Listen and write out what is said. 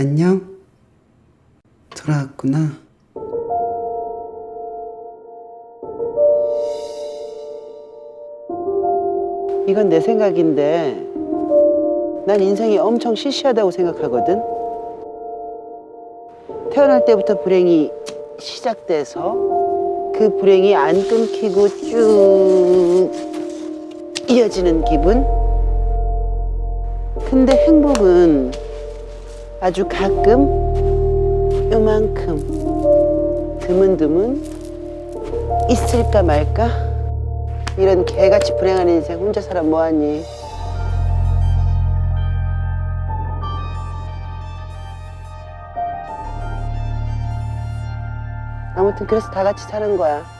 안녕? 돌아왔구나. 이건 내 생각인데, 난 인생이 엄청 시시하다고 생각하거든. 태어날 때부터 불행이 시작돼서 그 불행이 안 끊기고 쭉 이어지는 기분? 근데 행복은 아주 가끔 요만큼 드문드문 있을까 말까? 이런 개같이 불행한 인생 혼자 살아 뭐하니? 아무튼 그래서 다 같이 사는 거야.